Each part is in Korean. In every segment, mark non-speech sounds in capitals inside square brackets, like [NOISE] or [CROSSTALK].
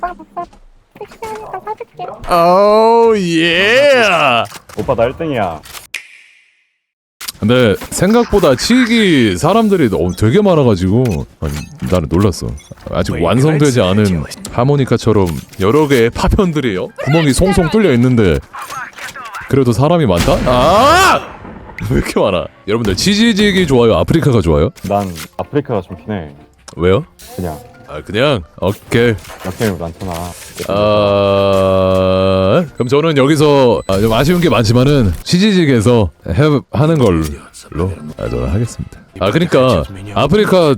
사줄게. 오 예. 오빠 나 1등이야. 근데 생각보다 치기 사람들이 너무 되게 많아가지고 아니, 나는 놀랐어. 아직 완성되지 않은 하모니카처럼 여러 개의 파편들이요. 구멍이 송송 뚫려 있는데 그래도 사람이 많다? 아! [LAUGHS] 왜 이렇게 많아? 여러분들 치즈직이 좋아요? 아프리카가 좋아요? 난 아프리카가 좀 편해. 왜요? 그냥 아 그냥 오케이. 역행이 많잖아. 아 그럼 저는 여기서 아, 좀 아쉬운 게 많지만은 치즈직에서 해 하는 걸로 아, 저는 하겠습니다. 아 그러니까 아프리카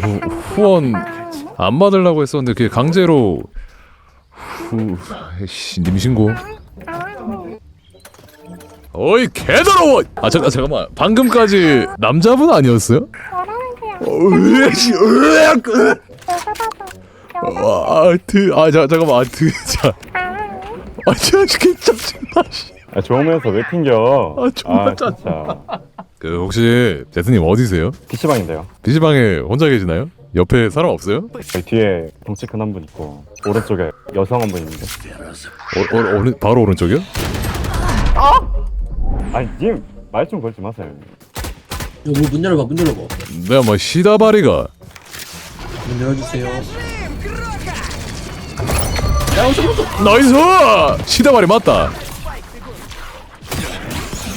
후, 후원 안 받으려고 했었는데 그게 강제로 후 씨, 님 신고. 어이 개더러워. 아 잠깐 잠깐만 방금까지 남자분 아니었어요? 아, 드, 아, 자, 잠깐만, 아, 드, 자, 사랑해. 아, 저, 저, 짜증나, 씨. 아, 좋으면서 왜 튕겨? 아, 존나 진짜. 그 혹시 제트님 어디세요? PC방인데요. PC방에 혼자 계시나요? 옆에 사람 없어요? 저희 뒤에 덩치 큰 한 분 있고 오른쪽에 여성 한 분 있는데. 어, 어, 어느, 바로 오른쪽이요? 아니 님 말 좀 걸지 마세요. 이거 문 열어봐 문 열어봐 내가 뭐 시다바리가 문 열어주세요 나이스! 시다바리 맞다.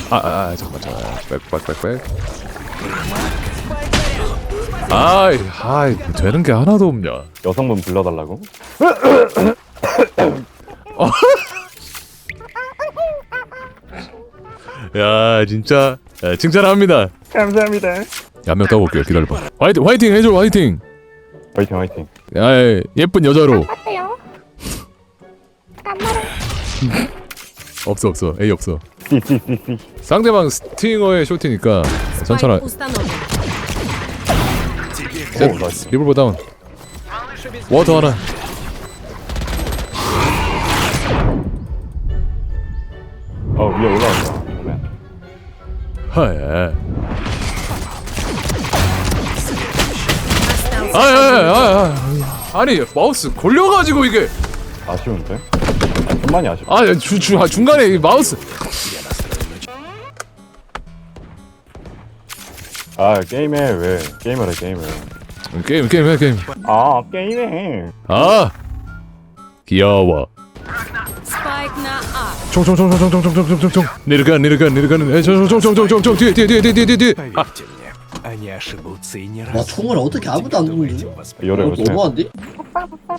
아, 아, 아 잠깐만, 잠깐만. 백, 백, 백, 백. 아이, 아이, 되는 게 하나도 없냐. 여성분 불러달라고? [LAUGHS] 야, 진짜 야, 칭찬합니다. 감사합니다. 야명 따볼게요. 기다려봐. 화이팅, 화이팅 해줘, 화이팅. 화이팅 화이팅. 아 예쁜 여자로. 똑같아요. 깜마로 [LAUGHS] 없어 없어. A 없어. [LAUGHS] 상대방 스팅어의 쇼트니까 천천히. 리볼버 다운. 워터 하나. 아 위에 올라왔다. 하에. 예. 아아아 아니, 마우스 걸려가지고 이게 아쉬운데? 좀 많이 아쉽다. 아 주, 주, 아, 중간에 이 마우스 아, 게임에 왜. 게임을 해, 게임을. 게임 게임 해 게임 아, 게임에. 아 귀여워 Spike na up. 총총총총총총총총총총 내려가 내려가 내려가는 에저저저저저저 뒤에 뒤에 뒤에 뒤에 뒤에 뒤에 아 они ошибутся и не 와 раз. 총을 어떻게 아무도 안 누르지? 열애 어, 요새. 너무한데? 오빠 오빠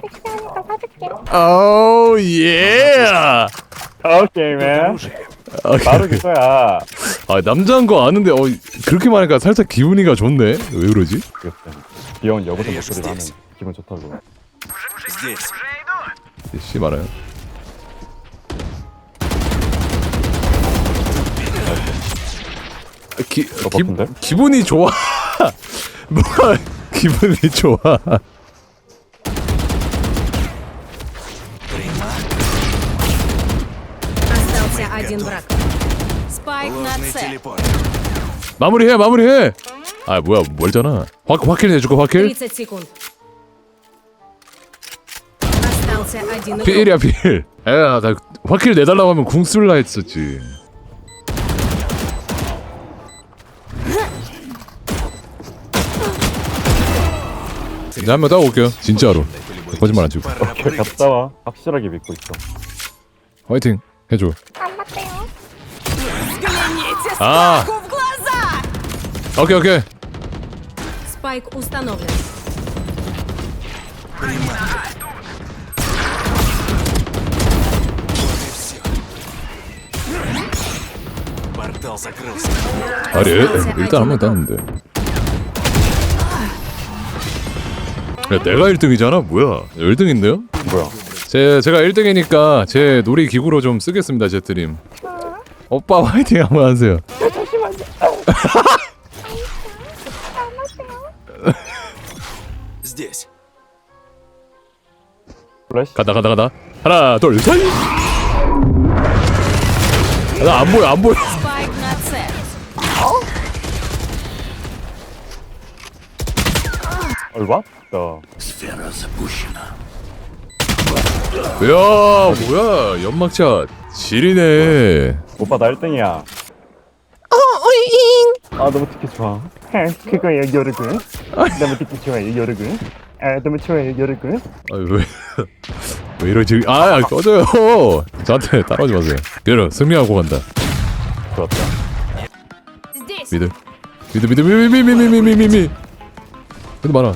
섹시하니까 사줄게. 오 예. 아 게임해. 바로 그거야. 아 남자인 거 아는데 어 그렇게 말하니까 살짝 기분이가 좋네 왜 그러지? 그랬어. 귀여운 여고생 목소리를 하면 기분 좋다고. Здесь. 씨 말아요 기, 기, 바쁜데? 기분이 좋아 [LAUGHS] 뭐가 [LAUGHS] 기분이 좋아 Остался один враг. Спайк на Ложный С. телепорт. 마무리해 마무리해 아 뭐야 멀잖아 확, 확킬 해줄까 확킬? 30 секунд. Остался один игрок. 필이야 필 에나 확킬 내달라고 하면 궁 쓸라 했었지 이제 한명 따고 올게요 진짜로 거짓말 안 치고 오케이 갔다 와. 확실하게 믿고 있어. 화이팅 해줘 안 맞대요. 아 오케이 오케이 Спайк установлен. Портал закрылся. 아니 일- 일단 한 번 땄는데 야 내가 1등이잖아 뭐야 1등인데요? 뭐야? 제, 제가 1등이니까 제 놀이기구로 좀 쓰겠습니다 제트님 오빠 화이팅 한번 하세요 [LAUGHS] Здесь. 플래시. 가다 가다 가다 하나 둘셋 나안 보여 안 보여 얼마? 나 야 뭐야 연막샷 지리네 오빠 나 1등이야. 어, 어, 아 너무 듣기 좋아. 아, 그거야 여르군. 너무 듣기 좋아 여르군. 아 너무 좋아요 여르군. 아왜왜 이러지 아, 아 꺼져요 저한테 따라오지 마세요 여러분 승리하고 간다 좋았다. Здесь! 미들 미들 미들 미미미미미미미 미들 많아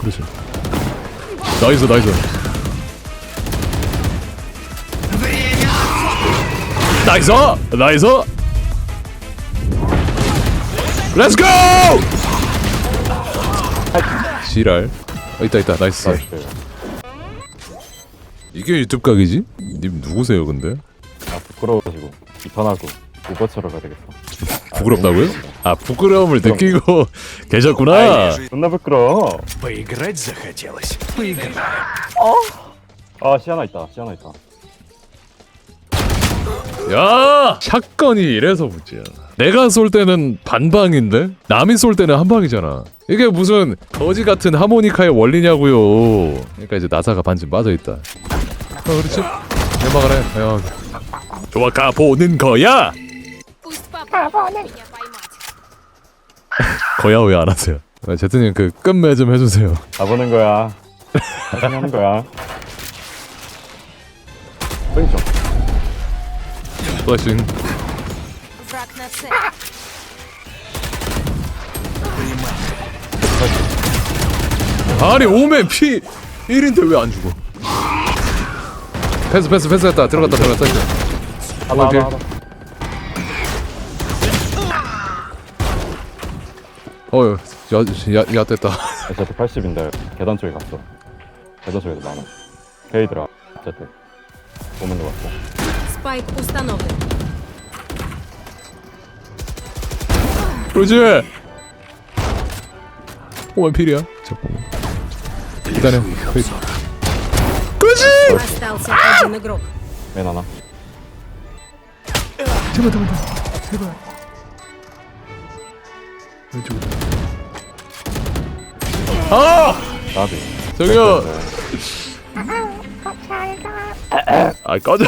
그렇지 나이스 나이스. 나이스 나이스. 렛츠고 지랄. 어, 있다 있다. 나이스. 나이스. 이게 유튜브 각이지? 님 누구세요 근데? 아 부끄러워가지고. 이판하고. 오버처럼 가야 되겠어. 부끄럽다고요? 아 부끄러움을 느끼고 [LAUGHS] 계셨구나 Они же 존나 부끄러워. поиграть захотелось. Поиграем. 아 시아나 있다. 시아나 있다. 야 샷건이 이래서 문제야 내가 쏠 때는 반방인데 남이 쏠 때는 한방이잖아 이게 무슨 거지 같은 하모니카의 원리냐고요 그러니까 이제 나사가 반쯤 빠져있다 어 그렇지 연막을 해 야. 좋아 가보는 거야 Пусть папа 가보는 меня поймать. 거야 왜 안 하세요 아, 제트님 그 끝매 좀 해주세요 가보는 거야. [LAUGHS] 나중에 하는 거야. 뺑쳐. 플래싱 Враг на цель. 아니 오맨 피 1인데 왜 안 죽어 패스 패스 패스했다 들어갔다 들어갔다 하나 오케이. 하나 하나. 어휴 야, 야, 야 됐다 제트 80인데 계단 쪽에 갔어. 계단 쪽에도 많아. 헤이드라. 제트. 오는 거 같고. Спайк установлен. 그러지 오맨 필이야 잠깐만 기다려 페이스 그러지 Остался один игрок. 맨 하나. 제발 제발 제발 왼쪽으로 아! 나비. 저기요. 아 꺼져.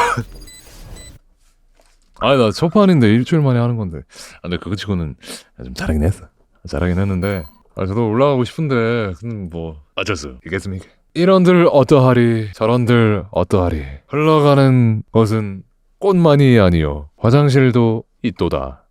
아니 나 첫판인데 일주일 만에 하는 건데. 아 근데 그거 치고는 좀 잘하긴 했어. 잘하긴 했는데. 아 저도 올라가고 싶은데 근데 뭐 어쩔 수 있겠습니까? 이런들 어떠하리 저런들 어떠하리. 흘러가는 것은 꽃만이 아니요. 화장실도 있도다